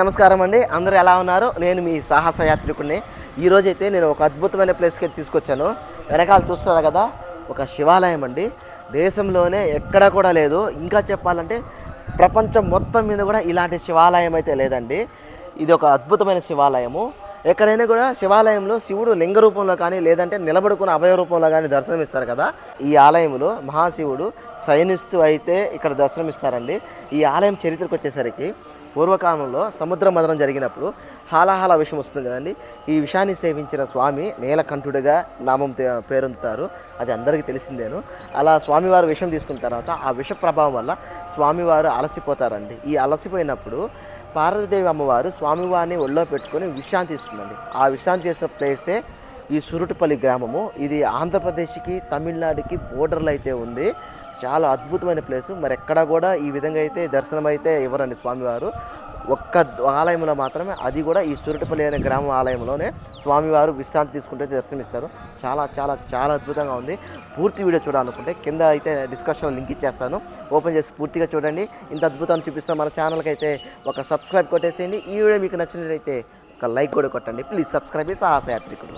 నమస్కారం అండి. అందరూ ఎలా ఉన్నారు? నేను మీ సాహస యాత్రికుడిని ఈరోజు అయితే నేను ఒక అద్భుతమైన ప్లేస్కి అయితే తీసుకొచ్చాను. వెనకాల చూస్తున్నారు కదా ఒక శివాలయం అండి. దేశంలోనే ఎక్కడ కూడా లేదు. ఇంకా చెప్పాలంటే ప్రపంచం మొత్తం మీద కూడా ఇలాంటి శివాలయం అయితే లేదండి. ఇది ఒక అద్భుతమైన శివాలయము. ఎక్కడైనా కూడా శివాలయంలో శివుడు లింగ రూపంలో కానీ లేదంటే నిలబడుకున్న అభయ రూపంలో కానీ దర్శనమిస్తారు కదా. ఈ ఆలయంలో మహాశివుడు శయనిస్తూ అయితే ఇక్కడ దర్శనమిస్తారండి ఈ ఆలయం చరిత్రకు వచ్చేసరికి పూర్వకాలంలో సముద్ర మదనం జరిగినప్పుడు హాలాహాల విషం వస్తుంది కదండి. ఈ విషాన్ని సేవించిన స్వామి నీలకంఠుడిగా నామం పేరొందుతారు. అది అందరికీ తెలిసిందేను. అలా స్వామివారు విషం తీసుకున్న తర్వాత ఆ విష ప్రభావం వల్ల స్వామివారు అలసిపోతారండి. ఈ అలసిపోయినప్పుడు పార్వతీదేవి అమ్మవారు స్వామివారిని ఒళ్ళో పెట్టుకొని విశ్రాంతి ఇస్తుందండి. ఆ విశ్రాంతి చేసిన ప్లేసే ఈ సురుటుపల్లి గ్రామము. ఇది ఆంధ్రప్రదేశ్కి తమిళనాడుకి బోర్డర్లో అయితే ఉంది. చాలా అద్భుతమైన ప్లేసు. మరి ఎక్కడ కూడా ఈ విధంగా అయితే దర్శనం అయితే ఇవ్వరండి స్వామివారు. ఒక్క ఆలయంలో మాత్రమే అది కూడా ఈ సురుటుపల్లి అనే గ్రామ ఆలయంలోనే స్వామివారు విశ్రాంతి తీసుకుంటే దర్శనమిస్తారు. చాలా చాలా చాలా అద్భుతంగా ఉంది. పూర్తి వీడియో చూడాలనుకుంటే కింద అయితే డిస్కషన్ లింక్ ఇచ్చేస్తాను. ఓపెన్ చేసి పూర్తిగా చూడండి. ఇంత అద్భుతాన్ని చూపిస్తాను మన ఛానల్కి అయితే ఒక సబ్స్క్రైబ్ కొట్టేసేయండి. ఈ వీడియో మీకు నచ్చినట్లయితే ఒక లైక్ కూడా కొట్టండి. ప్లీజ్ సబ్స్క్రైబ్ సాహస యాత్రికుడు